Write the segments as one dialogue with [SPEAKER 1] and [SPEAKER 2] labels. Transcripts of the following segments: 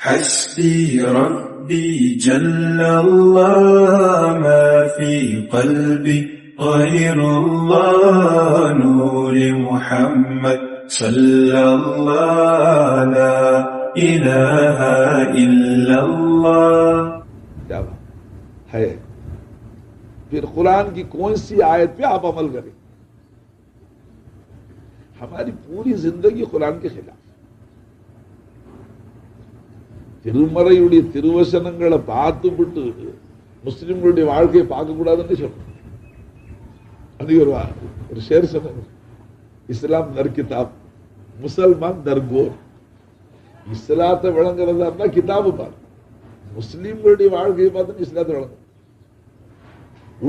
[SPEAKER 1] حسبي ربي جل الله ما في قلبي غير الله نور محمد صلى الله لا إله إلا
[SPEAKER 2] اللہ ہے. پھر قرآن کی کون سی آیت پہ آپ عمل کریں؟ ہماری پوری زندگی قرآن کے خلاف. திருமறையுடைய திருவசனங்களை பார்த்துவிட்டு முஸ்லிம்களுடைய வாழ்க்கையை பார்க்கக்கூடாதுன்னு சொல்றோம் அது ஒரு ஒரு ஷேர் சொன்னாங்க இஸ்லாம் தர் கிதாப். முசல்மான் தர்கோர் இஸ்லாத்தை விளங்குறதா இருந்தா கிதாபு பாரு. முஸ்லிம்களுடைய வாழ்க்கையை பார்த்து இஸ்லாத்தை விளங்கும்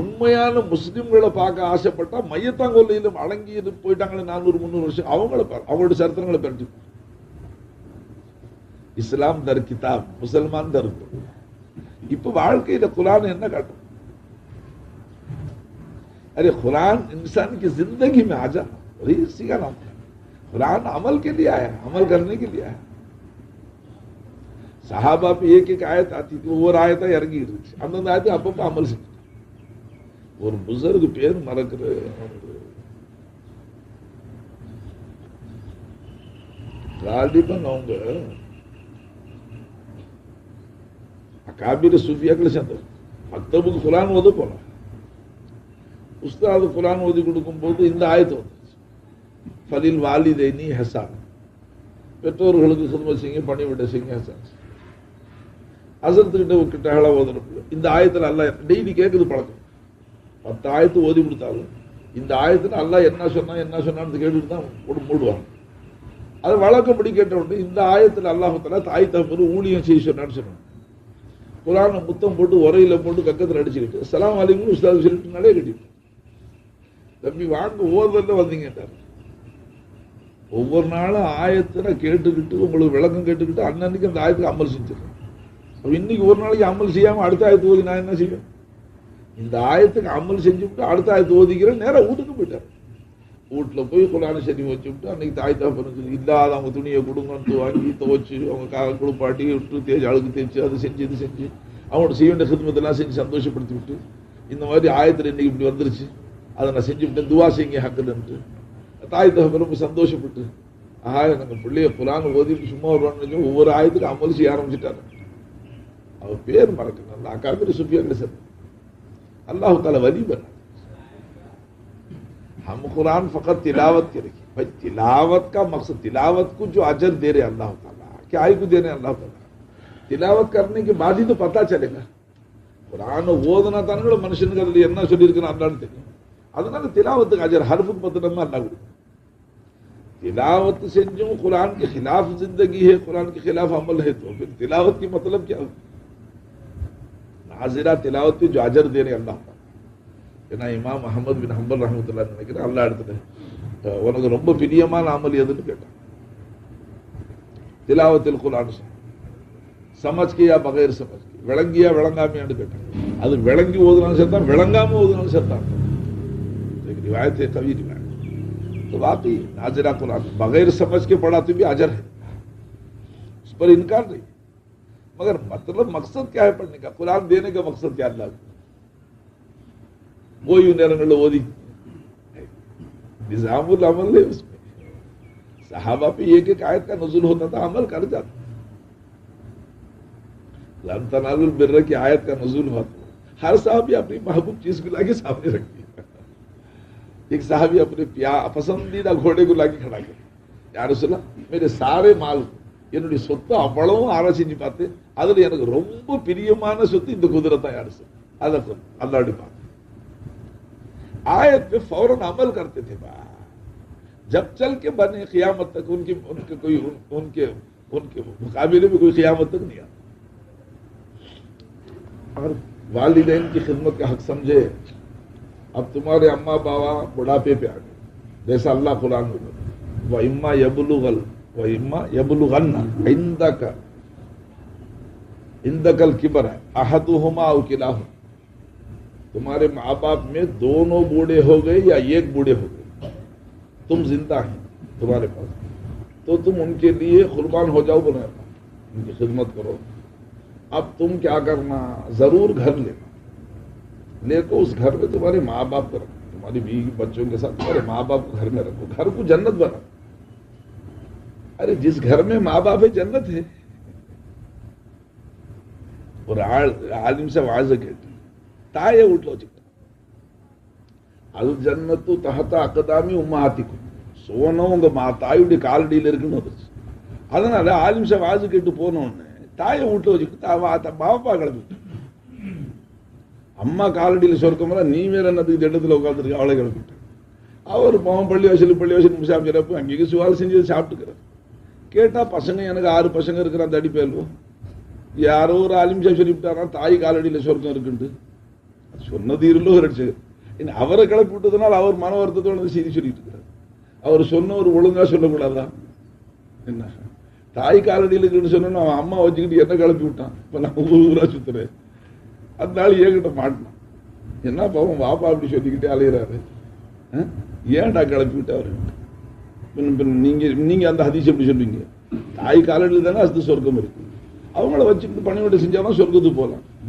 [SPEAKER 2] உண்மையான முஸ்லிம்களை பார்க்க ஆசைப்பட்டா மையத்தாங்கொல்லையிலும் அடங்கி போயிட்டாங்களே நானூறு முந்நூறு வருஷம். அவங்கள பாரு. அவங்களோட சரித்திரங்களை பெருட்டி ಇಸ್ಲಾಂ ದರ್ ಕಿತಾಬ್ ಮುಸಲ್ಮಾನ್ ದರ್ದು இப்போ வாழ்க்கையில குரான் என்ன காட்டும் ارے قرآن انسان کی زندگی میں آ جانا کا نام ہے قرآن عمل کے لیے آیا عمل کرنے کے لیے آیا صحابہ پہ ایک ایک آیت آتی تھی وہ آیت ہے ارگیر ہم نے آئے تھے عمل اور بزرگ پیر مرک رہے அகாபிர சூஃபியாக்களை சேர்ந்தவர் மக்தபுக்கு குரான் ஓத போகலாம் உஸ்தாது குரான் ஓதி கொடுக்கும்போது இந்த ஆயத்து வந்துச்சு. ஃபலில் வாலிதைனி ஹசான். பெற்றோர்களுக்கு சுதம செய்யுங்க பணிவிட செய்யுங்க ஹசான். அசத்துக்கிட்ட கிட்ட அழ ஓதுறப்ப இந்த ஆயத்தில் அல்ல டெய்லி கேட்குது பழக்கம். பத்து ஆயத்து ஓதி கொடுத்தாலும் இந்த ஆயத்தில் அல்லாஹ் என்ன சொன்னா என்ன சொன்னான்னு கேட்டுட்டு தான் ஒரு மூடுவாங்க. அது வழக்கப்படி கேட்ட உடனே இந்த ஆயத்தில் அல்லாஹத்தில் தாய் தம்பரு ஊழியம் செய்ய சொன்னான்னு சொன்னாங்க. குரானை முத்தம் போட்டு உரையில போட்டு கக்கத்தில் அடிச்சுக்கிட்டு சலாம் அலிக்கும் உஸ்தாது சொல்லிட்டு நடை கட்டிட்டு தம்பி வாங்க ஓதுல வந்தீங்கட்டார் ஒவ்வொரு நாளும் ஆயத்தின கேட்டுக்கிட்டு உங்களுக்கு விளக்கம் கேட்டுக்கிட்டு அன்னன்னைக்கு அந்த ஆயத்துக்கு அமல் செஞ்சிடறேன் அப்போ இன்னைக்கு ஒரு நாளைக்கு அமல் செய்யாம அடுத்த ஆயத்து ஓதி நான் என்ன செய்வேன்? இந்த ஆயத்துக்கு அமல் செஞ்சு விட்டு அடுத்த ஆயத்து ஓதிக்கிறேன் நேரா வீட்டுக்கு போயிட்டார். வீட்டில் போய் குரான சரி வச்சுவிட்டு அன்றைக்கி தாய் தாப்பரம் சொல்லி இல்லாத அவங்க துணியை கொடுங்கன்னு வாங்கி துவைச்சி அவங்க காலை குளிப்பாட்டி விட்டு தேய்ச்சி அழுக்கு தேய்ச்சி அது செஞ்சு இது செஞ்சு அவங்களோட செய்ய வேண்டிய ஹிருமத்தெல்லாம் செஞ்சு சந்தோஷப்படுத்தி விட்டு இந்த மாதிரி ஆயத்தில் இன்றைக்கி இப்படி வந்துருச்சு. அதை நான் செஞ்சு விட்டேன் துவா செய்ய ஹக்குதுன்ட்டு தாய் தகவல் ரொம்ப சந்தோஷப்பட்டு ஆஹா நாங்கள் பிள்ளைய குரான் ஓதிட்டு சும்மா வருவான்னு ஒவ்வொரு ஆயத்துக்கும் அமல் செய்ய ஆரம்பிச்சிட்டாரு. அவர் பேர் மறக்கணும் அக்காக்கிற சுப்பியா இல்லை சார்? அல்லாஹுக்கால வலிபன் ہم قرآن فقط تلاوت کے رکھیں۔ بھائی، تلاوت کا مقصد، تلاوت کو جو اجر دے رہے اللہ تعالیٰ، کیا آئی کو دے رہے اللہ تعالیٰ؟ تلاوت کرنے کے بعد ہی تو پتہ چلے گا۔ قرآن ஓதுனா தானே கூட மனுஷனுக்கு அதில் کا சொல்லியிருக்கணும் அல்லான்னு தெரியும் அதனால திலாவத்துக்கு அஜர் ஹர்ஃபுக்கு பத்து நம்ம اللہ کو تلاوت سے جو قرآن کے خلاف زندگی ہے، قرآن کے خلاف عمل ہے، تو پھر تلاوت کی مطلب کیا ہو ناظرہ تلاوت پہ جو اجر دے رہے اللہ تعالیٰ۔ رحمد اللہ تو اس پر انکار نہیں ہے قرآن دینے کا مقصد کیا وہ دی نظام العمل ہے اس میں صحابہ پہ یہ کہ قائد کا نزول ہوتا تھا عمل کر جاتا لن تنال البر کی آیت کا نزول ہوا تھا ہر صحابی اپنی محبوب چیز کو لا کے سامنے رکھ دیا ایک صحابی اپنے پیا پسندیدہ گھوڑے کو لا کے کھڑا کر یا رسول اللہ میرے سارے மால் என்னுடைய சொத்தை அவ்வளவும் ஆராய்ச்சி பார்த்து அதில் எனக்கு ரொம்ப பிரியமான சொத்து இந்த குதிரை தான் யார் சார் اللہ அல்லாடி பார்த்து آیت پہ فوراً عمل کرتے تھے با جب چل کے بنے قیامت تک ان کی ان کے کوئی ان, ان کے ان کے مقابلے میں کوئی قیامت تک نہیں آتا۔ اور والدین کی خدمت کا حق سمجھے۔ اب تمہارے اما بابا بڑھاپے پہ آ گئے۔ جیسا اللہ قرآن میں وہ اما یبلغل وہ اما یبلغن عندک عندک الکبر ہے احدہما او کلاہما تمہارے ماں باپ میں دونوں بوڑھے ہو گئے یا ایک بوڑھے ہو گئے؟ تم زندہ ہیں تمہارے پاس۔ تو تم ان کے لیے قربان ہو جاؤ بنا۔ ان کی خدمت کرو۔ اب تم کیا کرنا؟ ضرور گھر لینا لے تو اس گھر میں تمہارے ماں باپ کو رکھو۔ تمہاری بیوی بچوں کے ساتھ تمہارے ماں باپ کو گھر میں رکھو۔ گھر کو جنت بنا۔ ارے، جس گھر میں ماں باپ ہے، جنت ہے۔ اور عالم سے واضح کہتے தாயை வீட்டில் வச்சுக்கிட்டான் அது ஜன்னத்து தகத்தா அக்கதாமி ஆத்திக்கும் சோனம் உங்க மா தாயுடைய காலடியில் இருக்குன்னு வந்துச்சு அதனால ஆலிம் வாசு கேட்டு போனோன்னு தாயை வீட்டில் வச்சுக்கிட்டு பாப்பா கிளம்பிட்டு அம்மா காலடியில் சொர்க்கமெல்லாம் நீ வேற என்னத்துக்கு திட்டத்தில் இடத்துல உட்காந்துருக்க அவளை கிளப்பிட்டு அவர் பாவம் பள்ளி வாசல் பள்ளி வாசல் சாப்பிட்றப்ப அங்கேயும் சுவால் செஞ்சு சாப்பிட்டுக்கிறார் கேட்டா பசங்க எனக்கு ஆறு பசங்க இருக்கிற அந்த அடிப்பேல்வோ யாரோ ஒரு ஆலிம்சா சொல்லிவிட்டாரா தாய் காலடியில் சொர்க்கம் இருக்குன்ட்டு சொன்னது இருளோ ரட்சகர் அவரை கிளப்பி விட்டதுனால அவர் மன வருத்தத்தோட வந்து செய்தி சொல்லிட்டு இருக்கிறார். அவர் சொன்ன ஒரு ஒழுங்கா சொல்லக்கூடாதா? என்ன? தாய் காலடியில் இருக்குன்னு அவன் அம்மா வச்சுக்கிட்டு என்ன கிளப்பி விட்டான். இப்ப நான் ஊர் ஊரா சுத்துறேன். அந்த நாள் என்கிட்ட மாட்டினான். என்ன பாவம் வாப்பா அப்படி சொல்லிக்கிட்டே அலையிறாரு. ஆ? ஏன்டா கிளப்பி விட்டு அவரு? பின்ன- நீங்க நீங்க அந்த ஹதீஸ் எப்படி சொல்லுவீங்க? தாய் காலடியில் தானே அது சொர்க்கம் இருக்கு. அவங்கள வச்சுக்கிட்டு பணிவிட செஞ்சாதான் சொர்க்கத்துக்கு போகலாம்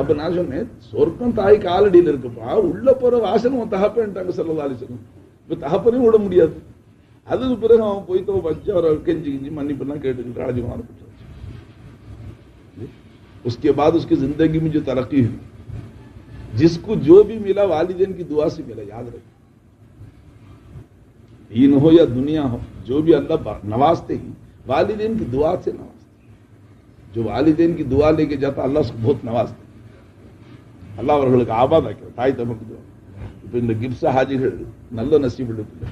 [SPEAKER 2] அப்ப நான் சொன்னேன்، சொர்க்கம் தாய் காலடியில் இருக்குப்பா، உள்ள போற வாசனை உன் தகப்பன்ட்டாங்க செல்லலாலி சொல்லும் இப்ப தகப்பனையும் விட முடியாது. அதுக்கு பிறகு அவன் போய் தோ வச்சு அவரை கெஞ்சி கெஞ்சி மன்னிப்பெல்லாம் கேட்டுக்கிட்டு அழைச்சி ஆரம்பிச்சு اس کے بعد اس کی زندگی میں جو ترقی ہوئی جس کو جو بھی ملا والدین کی دعا سے ملا یاد رکھیے دین ہو یا دنیا ہو جو بھی اللہ نوازتے ہی والدین کی دعا سے نوازتے جو والدین کی دعا لے کے جاتا اللہ اس کو بہت نوازتے அல்லாஹ் அவர்களுக்கு ஆபாதாக்கிறார் தாய் தமக்கு இப்போ இந்த கிப்சா ஹாஜிகள் நல்ல நசீபுள்ள பிள்ளை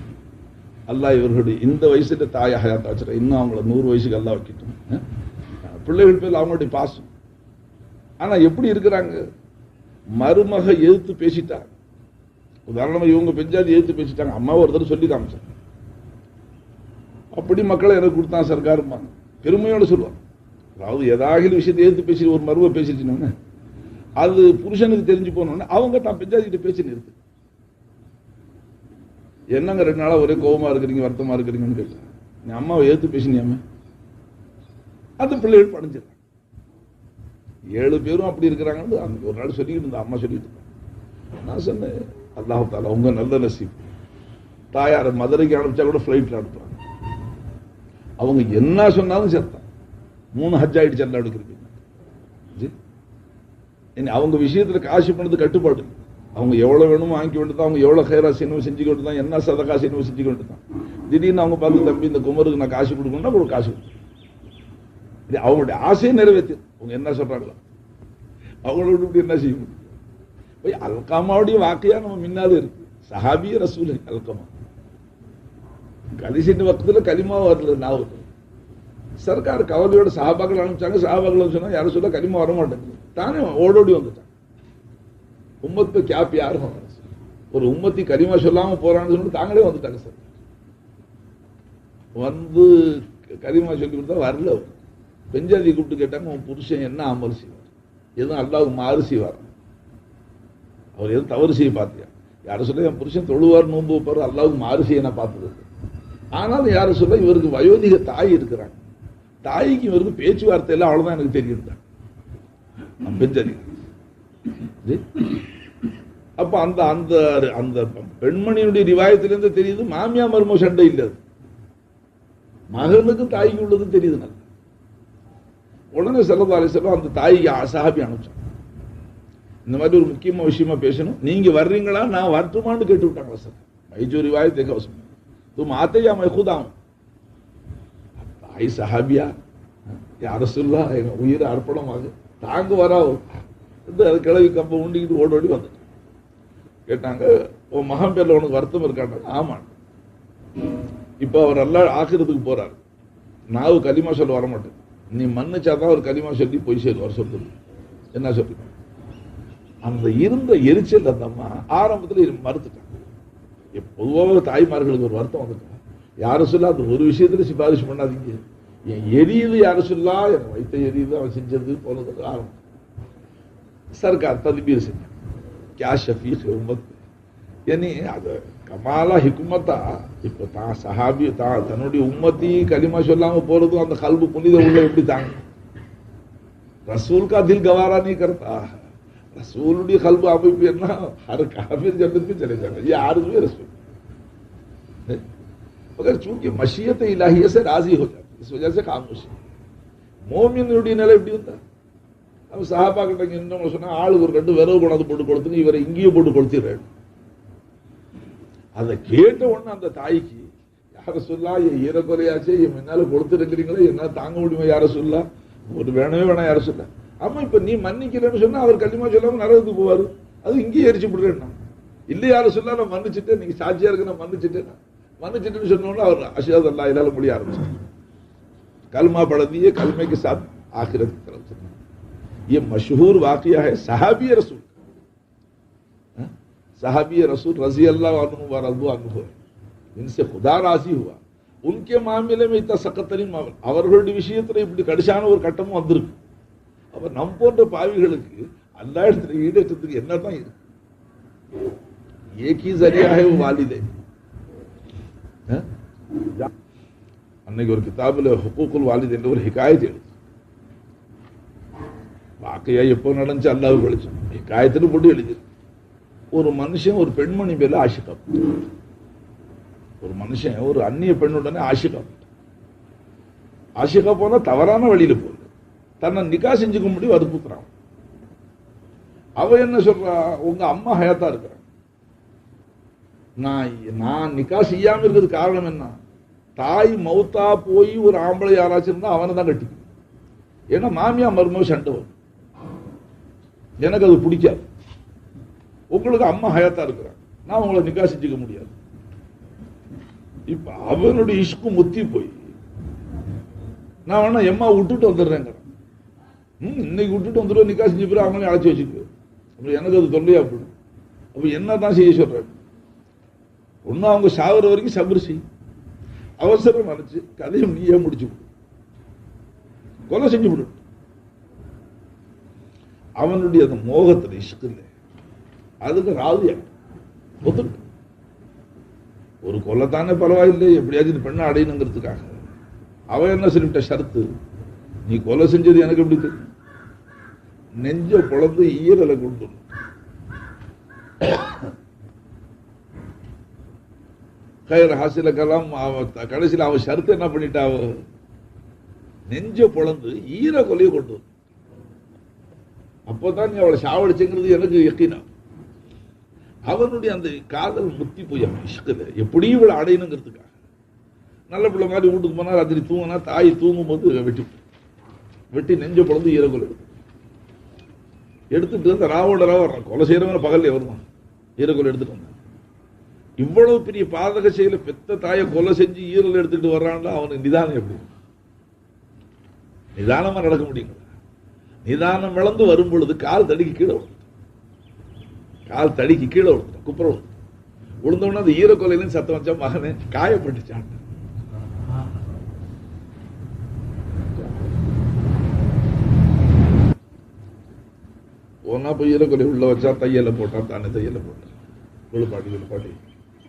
[SPEAKER 2] அல்லாஹ் இவர்களுடைய இந்த வயசுல தாய் ஹயாத் வச்சுற இன்னும் அவங்கள நூறு வயசுக்கு எல்லாம் வைக்கட்டும். பிள்ளைகள் பேர் அவங்களுடைய பாசம். ஆனா எப்படி இருக்கிறாங்க? மருமக எதிர்த்து பேசிட்டாங்க. உதாரணமா இவங்க பெஞ்சாதி எதிர்த்து பேசிட்டாங்க. அம்மா ஒரு தடவை சொல்லி காமிச்சாங்க. அப்படி மக்களை எனக்கு கொடுத்தான் சர்க்காருமாங்க பெருமையோட சொல்லுவாங்க. அதாவது ஏதாகிலும் விஷயத்தை எதிர்த்து பேசி ஒரு மருவை பேசிச்சுன்னு அது புருஷனுக்கு தெரிஞ்சு போனோடனே அவங்க தான் பெஞ்சாதிகிட்ட பேசி நிறுத்து. என்னங்க ரெண்டு நாளா ஒரே கோவமா இருக்கிறீங்க வருத்தமா இருக்கிறீங்கன்னு கேட்டேன். நீ அம்மாவை ஏத்து பேசினியாமே? அது பிள்ளைகள் படைஞ்சிடறாங்க ஏழு பேரும் அப்படி இருக்கிறாங்கன்னு அந்த ஒரு நாள் சொல்லிக்கிட்டு இருந்த அம்மா சொல்லிட்டு நான் சொன்னேன் அல்லாஹ் தாலா உங்க நல்ல நசீப். தாயார மதுரைக்கு அனுப்பிச்சா கூட ஃப்ளைட்ல அனுப்புறாங்க. அவங்க என்ன சொன்னாலும் சேர்த்தான் மூணு ஹஜ் ஆயிட்டு எல்லாம் எடுக்கிறீங்க அவங்க விஷயத்துல காசு பண்ணது கட்டுப்பாடு. அவங்க எவ்வளவு வேணுமோ வாங்கி கொண்டு தான் அவங்க எவ்வளவு ஹேரா செய்யணும் செஞ்சு கொண்டு தான் என்ன சதக்கா செய்யணும் செஞ்சு கொண்டு தான். திடீர்னு அவங்க பார்த்து தம்பி இந்த குமருக்கு நான் காசு கொடுக்கணும்னா ஒரு காசு கொடுக்கணும். இது அவங்களுடைய ஆசையை நிறைவேற்று. அவங்க என்ன சொல்றாங்களோ. அவங்களோட இப்படி என்ன செய்ய முடியும்? போய் அல்காமாவுடைய வாக்கையா நம்ம முன்னால இருக்கு. சஹாபிய ரசூல் அல்கமா. கடைசி பக்கத்தில் கலிமா வரல நான் சர்க்கார் கவலையோட சஹாபாக்கள் அனுப்பிச்சாங்க. சஹாபாக்கள் சொன்னா யாரும் சொல்ல கலிமா வர மாட்டேங்குது. தானே ஓடோடி வந்துட்டான். உம்மத்து கேப் யாரும் ஒரு உம்மத்தி கலிமா சொல்லாம போறான்னு சொல்லிட்டு தாங்களே வந்துட்டாங்க சார். வந்து கலிமா சொல்லி கொடுத்தா வரல அவர். பெஞ்சாதி கூப்பிட்டு கேட்டாங்க உன் புருஷன் என்ன அமல் செய்வார்? எதுவும் அல்லாவுக்கு மாறு செய்வார்? அவர் எதுவும் தவறு செய்ய பார்த்தியா யாரும் சொல்ல என் புருஷன் தொழுவார் நோன்பு போற அல்லாவுக்கு மாறு செய்ய நான் பார்த்தது ஆனாலும் யாரும் சொல்ல இவருக்கு வயோதிக தாய் இருக்கிறாங்க. தாய்க்கு வருது பேச்சுவார்த்தை எல்லாம் அவ்வளவுதான் எனக்கு தெரியுது. நம்ம பெஞ்சறியும் அப்போ அந்த அந்த அந்த பெண்மணியினுடைய ரிவாயத்திலேருந்து தெரியுது மாமியா மரும சண்டை இல்லை. மகனுக்கு தாய்க்கு உள்ளது தெரியுது நல்ல. உடனே செல்லதா அலிசல்லாம் அந்த தாய்க்கு அசாபி அனுப்பிச்சான். இந்த மாதிரி ஒரு முக்கியமான விஷயமா பேசணும். நீங்க வர்றீங்களா? நான் வரட்டுமான்னு கேட்டு விட்டாங்களா சார் மைஜூரி வாய் தேக்க அவசரம். தூ மாத்தையா மைகுதாவும். ஐ சஹாபியா? அரசுல்லா எங்கள் உயிரை அர்ப்பணமாக தாங்க வரா இந்த கிளவி கம்பை உண்டிக்கிட்டு ஓடோடி வந்துட்டேன் கேட்டாங்க உன் மகன் பேரில் உனக்கு வருத்தம் இருக்காண்டா? ஆமாம் இப்போ அவர் எல்லாம் ஆக்கிறதுக்கு போகிறார் நாவு களிமா சொல்ல வர மாட்டேன். நீ மன்னிச்சா தான் ஒரு களிமா சொல்லி பொய் சொல்லுவார் சொல்லுது என்ன சொல்லி? அந்த இருந்த எரிச்சல் அந்த அம்மா ஆரம்பத்தில் மறுத்துட்டாங்க பொதுவாக தாய்மார்களுக்கு ஒரு வருத்தம் வந்துட்டாங்க யாரும் சொல்ல? ஒரு விஷயத்துல சிபாரிசு பண்ணாதீங்க. என் எரியுது யாரும் சொல்லா? என் வயிற்ற எரியுது அவன் செஞ்சது போனது காரணம். சர்க்கார் ததுபீர் செஞ்சேன் ಕ್ಯಾ ಶಫೀಕ್ ಉಮ್ಮತ್ ಏನಿ இப்போ தான் சஹாபி தான் தன்னுடைய உம்மத்தி கலிமா சொல்லாம போறதும் அந்த கல்பு புனித உள்ள எப்படி தாங்க? ரசூல் கா தில் கவாரா நீ கருத்தா ரசூலுடைய கல்பு அமைப்பு என்ன? ஹர் காஃபிர் ஜன்னத்துக்கு யாருக்குமே ரசூல் मगर चूंकि मशीयत इलाहिया से राजी हो जाती इस वजह से खामोशी மோமியனுடைய நிலை எப்படி இருந்தா அவன் சஹாபா கிட்ட இன்னும் சொன்னா ஆளுக்கு ஒரு ரெண்டு விரவு கொண்டாந்து போட்டு கொடுத்துன்னு இவரை இங்கேயே போட்டு கொடுத்துறாரு அதை கேட்ட உடனே அந்த தாய்க்கு யார சொல்லா என் ஈரக்குறையாச்சே என் முன்னால கொடுத்துருக்கிறீங்களே என்ன தாங்க முடியுமா யார சொல்லா ஒரு வேணவே வேணாம் யார சொல்ல ஆமா இப்ப நீ மன்னிக்கலன்னு சொன்னா அவர் கண்டிப்பா சொல்லாம நரகத்துக்கு போவாரு அது இங்கேயே எரிச்சு விடுறேன்னா இல்ல யார சொல்லா நான் மன்னிச்சுட்டேன் நீங்க சாட்சியா இருக்கு நான் மன்னிச்சுட்டேன் மன ஜின்னு சொன்னோன்னா அவர் அஷாத் அல்லா இல்லாத முடிய ஆரம்பிச்சார் کلمہ پڑھ دیے کلمے کے ساتھ آخرت کی طرف چلنا یہ مشہور واقعہ ہے صحابی رسول کا صحابی رسول رضی اللہ عنہ و رضو عنہ ان سے خدا راضی ہوا ان کے معاملے میں اتنا سخت ترین معاملہ அவர்களுடைய விஷயத்தில் இப்படி கடிசான ஒரு கட்டமும் வந்திருக்கு அப்போ நம் போன்ற பாவிகளுக்கு அல்லா இடத்துல ஈடேற்றத்துக்கு என்ன தான் இருக்கு ஏகி ذریعہ ہے وہ والدین அன்னைக்கு ஒரு கிதாபில் ஹுக்கூக்குல் வாலித் என்ற ஒரு ஹிகாயத் எழுது வாக்கையா எப்போ நடந்துச்சு அல்லாஹ் வெளிச்சம் ஹிகாயத்துன்னு போட்டு எழுதி ஒரு மனுஷன் ஒரு பெண்மணி மேல ஆஷிகா ஒரு மனுஷன் ஒரு அந்நிய பெண்ணுடனே ஆஷிகா ஆஷிகா போனா தவறான வழியில போகுது தன்னை நிக்கா செஞ்சுக்க முடியும் வற்புறுத்துறான் அவ என்ன சொல்றா உங்க அம்மா ஹயாத்தா இருக்கிறான் நான் நான் நிக்கா செய்யாம இருக்கிறது காரணம் என்ன தாய் மௌத்தா போய் ஒரு ஆம்பளை யாராச்சும் இருந்தால் அவனை தான் கட்டிக்கணும் ஏன்னா மாமியா மருமக சண்டை வரும். எனக்கு அது பிடிக்காது. உங்களுக்கு அம்மா ஹயாத்தா இருக்கிறான் நான் உங்களை நிக்கா செஞ்சுக்க முடியாது. இப்ப அவனுடைய இஷ்கு முத்தி போய் நான் வேணா எம்மா விட்டுட்டு வந்துடுறேங்க ம் இன்னைக்கு விட்டுட்டு வந்துடுவோம் நிக்கா செஞ்சு பிறகு அவங்களையும் அழைச்சி வச்சுக்கு அப்புறம் எனக்கு அது தொல்லையா போடும் அப்ப என்ன தான் செய்ய சொல்றாங்க ஒன்னும் அவங்க சாகுற வரைக்கும் சபர் செய்யும். அவசரம் நினைச்சு கதையும் நீயே முடிச்சு விடு கொலை செஞ்சு விடு அவனுடைய அந்த மோகத்துல இஷ்கில்ல அதுக்கு ராதியா ஒத்துட்டு ஒரு கொலை தானே பரவாயில்லை எப்படியாச்சும் இந்த பெண்ணை அடையணுங்கிறதுக்காக. அவன் என்ன சொல்லிவிட்ட ஷரத்து நீ கொலை செஞ்சது எனக்கு எப்படி தெரியும்? நெஞ்ச பொழந்து ஈரலை கொண்டு வந்து. கயிறு ஹாசில கலாம் அவ கடைசியில் அவன் ஷரத்து என்ன பண்ணிட்டா? அவ நெஞ்ச பொழந்து ஈர கொலையை கொண்டு வந்து. அப்போதான் நீ அவளை சாவடிச்சுங்கிறது எனக்கு யக்கீனா. அவனுடைய அந்த காதல் முத்தி போய் அவன் எப்படியும் இவளை அடையணுங்கிறதுக்காக. நல்ல பிள்ளை மாதிரி வீட்டுக்கு போனா ராத்திரி தூங்கினா தாய் தூங்கும் போது வெட்டி வெட்டி நெஞ்ச பொழந்து ஈர கொலை எடுத்து எடுத்துட்டு அந்த ராவோட ராவ வர்றான் கொலை செய்யறவன பகல்ல வருவான். ஈரக்கொலை எடுத்துட்டு வந்தான். இவ்வளவு பெரிய பாதக செயலை பெத்த தாயை கொலை செஞ்சு ஈரல் எடுத்துக்கிட்டு வர்றான்ல அவனுக்கு நிதானம் எப்படி? நிதானமா நடக்க முடியுங்களா? நிதானம் வளர்ந்து வரும் பொழுது கால் தடிக்கு கீழே விழுந்து கால் தடிக்கு கீழே விழுந்து குப்புற விழுந்து விழுந்தோடனே அந்த ஈரக்கொலையிலும் சத்தம் வச்சா மகனே காயப்பட்டுச்சான் ஒன்னா போய் ஈரக்கொலை உள்ள வச்சா தையல போட்டான் தானே தையல போட்டான். விழுப்பாட்டி விழுப்பாட்டி.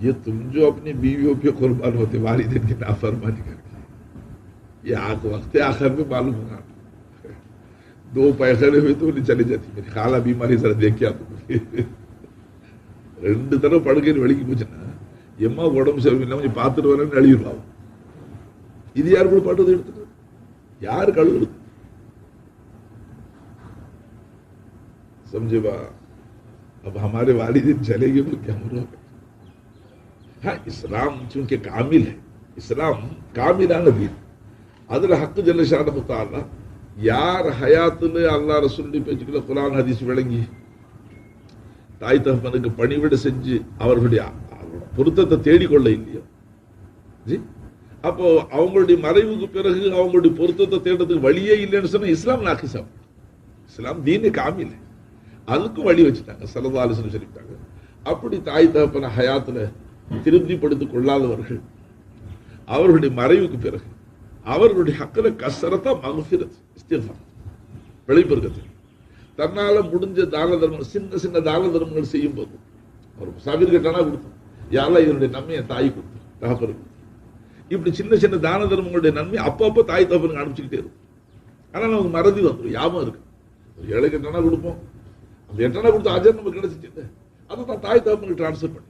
[SPEAKER 2] یہ تم جو اپنی بیویوں کے قربان ہوتے والدین کی نافرمانی کر کے یہ آخ وقت آخر میں معلوم ہوگا۔ دو پیسے ہوئے تو نہیں چلی جاتی۔ میری خالہ بیماری ذرا دیکھ کے آپ ரெண்டு தடவை படுக்கையில் வெளிக்கு போச்சுன்னா எம்மா உடம்பு சரியில்லை கொஞ்சம் பார்த்துட்டு வரேன்னு எழுதிடுவாங்க இது யார் கூட பட்டது எடுத்துட்டு யார் கழுவுது سمجھے با، اب ہمارے والدین چلے گئے تو کیا हाँ इस्लाम चूंकि कामिल है இஸ்லாம் காமிலான தீன் அதுல ஹக்கு ஜல்லஷான முத்தாலா யார் ஹயாத்துல அல்லா ரசூலுடைய பேச்சுக்களை குரான் ஹதீஸ் விளங்கி தாய் தகப்பனுக்கு பணிவிட செஞ்சு அவர்களுடைய பொருத்தத்தை தேடிக்கொள்ள இல்லையோ ஜி அப்போ அவங்களுடைய மறைவுக்கு பிறகு அவங்களுடைய பொருத்தத்தை தேடுறதுக்கு வழியே இல்லைன்னு சொன்னா இஸ்லாம் நாக்கிசாம் இஸ்லாம் தீனு காமில் அதுக்கும் வழி வச்சுட்டாங்க சரதாலிசன் சொல்லிட்டாங்க அப்படி தாய் தகப்பன ஹயாத்துல திருப்திப்படுத்திக் கொள்ளாதவர்கள். அவர்களுடைய மறைவுக்கு பிறகு அவர்களுடைய ஹக்கில கசரத்தா மகஃபிரத் இஸ்திஃபார். வெளிப்பெருக்கத்தில் தன்னால முடிஞ்ச தான தர்மம் சின்ன சின்ன தான தர்மங்கள் செய்யும் போது ஒரு சபீர் கட்டானா கொடுத்தோம். யாரெல்லாம் இதனுடைய நன்மையை தாய் கொடுத்தோம். தகப்பரு இப்படி சின்ன சின்ன தான தர்மங்களுடைய நன்மை அப்பப்போ தாய் தகப்பனுக்கு அனுப்பிச்சுக்கிட்டே இருக்கும். ஆனால் நமக்கு மறதி வந்துடும் யாபம் இருக்கு. ஒரு ஏழைக்கு எட்டனா கொடுப்போம். அந்த எட்டனா கொடுத்த அஜர் நமக்கு கிடைச்சிட்டு அதை தான் தாய் தகப்பனுக்கு டிரான்ஸ்ஃபர் பண்ணி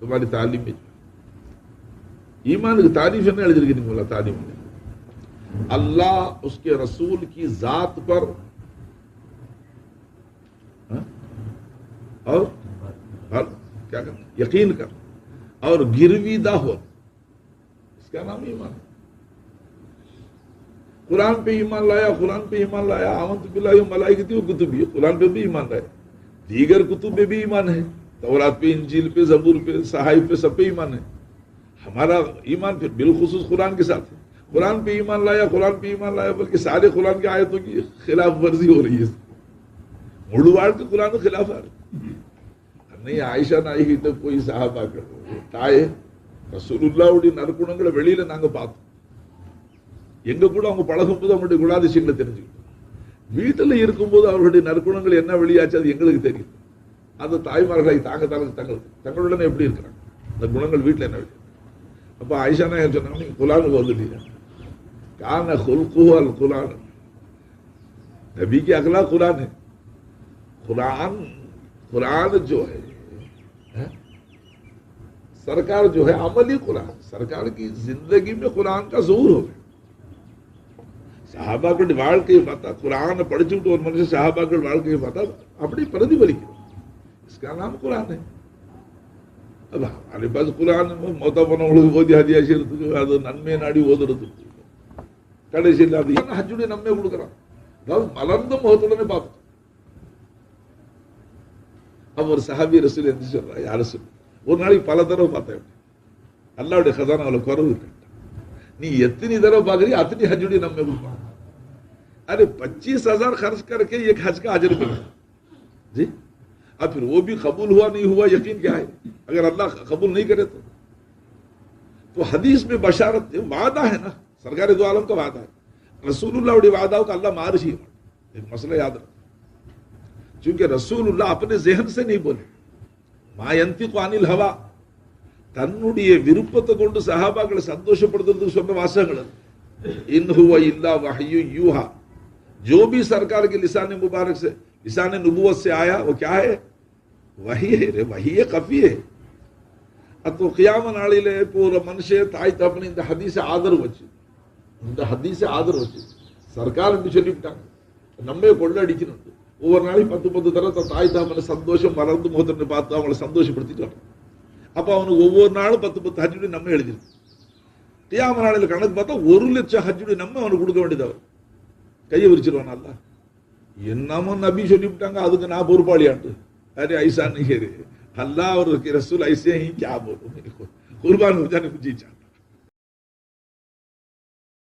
[SPEAKER 2] تمہاری تعلیم میں ایمان کی تعریف ہے نہیں بولا تعلیم نے اللہ اس کے رسول کی ذات پر اور کیا کر یقین کر اور گروی دا ہو اس کا نام ایمان ہے قرآن پہ ایمان لایا قرآن پہ ایمان لایا آمد بلا ملائی کتب قرآن پہ بھی ایمان لایا دیگر کتب پہ بھی ایمان ہے تورات پہ، انجیل پہ، زبور پہ صحائف پہ، سب پہ ایمان ہے۔ ہمارا ایمان پھر بالخصوص قرآن کے ساتھ ہے۔ قرآن پہ ایمان لایا، قرآن پہ ایمان لایا، بلکہ سارے قرآن کی آیتوں کی خلاف ورزی ہو رہی ہے۔ مڑواڑ کے قرآن کے خلاف آ رہی نہیں، عائشہ نہ نائی تو کوئی صاحب آ کر تائے صحابہ کرو தாயே ரசூலுல்லாவுடைய நற்குணங்களை வெளியில நாங்க பார்த்தோம் எங்க கூட அவங்க பழகும் போது அவங்களுடைய குணாதிசயங்களை தெரிஞ்சுக்கிட்டோம் வீட்டில் இருக்கும்போது அவர்களுடைய நற்குணங்கள் என்ன வெளியாச்சு அது எங்களுக்கு தெரியும் அந்த தாய்மார்களை தாக்கத்தாலும் தங்கள் தங்களுடனே எப்படி இருக்கிறாங்க? அந்த குணங்கள் வீட்டில் என்ன அப்போ ஐஷா நாயகர் சொன்னாங்க நீங்கள் குலானுக்கு வந்துட்டீங்க. கான கொல்கு அல் குலான். نبی کے اگلا قرآن ہے قرآن قرآن جو ہے سرکار جو ہے عملی قرآن سرکار کی زندگی میں قرآن کا ظہور ہو گیا صحابہ کو ڈباڑ کے بتا قرآن پڑھ چکے اور منشی صحابہ کو ڈباڑ کے بتا اپنی پردی بری کی கலாம் குரானு அடிப்பாது குரான் மொத்த பணங்களுக்கு ஓதி அதிகாசியத்துக்கு அது நன்மை நாடி ஓதுறதுக்கு கடைசியில் அது என்ன ஹஜ்ஜுடைய நன்மை கொடுக்குறான் அதாவது மலர்ந்த முகத்துடனே பார்ப்போம் அவர் ஒரு சஹாபி ரசூல் எந்த சொல்றாரு அரசு ஒரு நாளைக்கு பல தடவை பார்த்தேன் அல்லாவுடைய கதானங்களை குறவு நீ எத்தனை தடவை பார்க்குறீ அத்தனை ஹஜ்ஜுடைய நன்மை கொடுப்பான் அரே பச்சீஸ் ஹஜார் ஹர்ஸ்கருக்கே ஹஜ்கா ஹாஜர் ஜி اب پھر وہ بھی قبول ہوا نہیں ہوا، یقین کیا ہے؟ اگر اللہ قبول نہیں کرے تو۔ تو حدیث میں بشارت وعدہ ہے نا، سرکار دو عالم کا وعدہ ہے۔ رسول اللہ وعدہ کا اللہ مار ہی ایک مسئلہ یاد رکھ چونکہ رسول اللہ اپنے ذہن سے نہیں بولے۔ ما ینತಿಕು ಅನಿಲ್ ಹವ ತನ್ನುಡಿಯ ವಿರೂಪತಗೊಂಡು ಸಹಾಬಾಗಳು ಸಂತೋಷ ಪಡೆದಿದ್ದು ಸ್ವಂತ ವಾಸಗಳನ್ನು جو بھی سرکار کے لسان مبارک سے، لسان نبوت سے آیا، وہ کیا ہے؟ வகையரு வகைய கஃபியே ಅಥವಾ ಕಿಯಾಮ ನಾಳಿಲೆ ಪೂರ ಮನುಷ್ಯ தாய் ತಾಪನ இந்த ಹದೀಸ ஆதரவு வச்சு. இந்த ஹதீஸை ஆதரவு சர்க்காரும் சொல்லிவிட்டாங்க. நம்ம கொள்ளடிக்கணும். ஒவ்வொரு நாளைக்கு பத்து பத்து தடவை தாய் தாமனை சந்தோஷம் மறந்து முகத்தின்னு பார்த்து அவங்கள சந்தோஷப்படுத்திட்டு வரணும். அப்போ அவனுக்கு ஒவ்வொரு நாளும் பத்து பத்து ஹஜ்ஜுடி நம்ம எழுதிருக்கு. தியாம நாளில் கணக்கு பார்த்தா ஒரு லட்சம் ஹஜ்ஜுடி நம்ம அவனுக்கு கொடுக்க வேண்டியதவர் கையை விரிச்சிருவான் அல்ல என்னமோ நபி சொல்லிவிட்டாங்க அதுக்கு நான் பொறுப்பாளியான்ட்டு. ارے ایسا نہیں ہے۔ اللہ اور رسول ایسے ہی کیا بولو میرے کو۔ قربان ہو جانے کو جی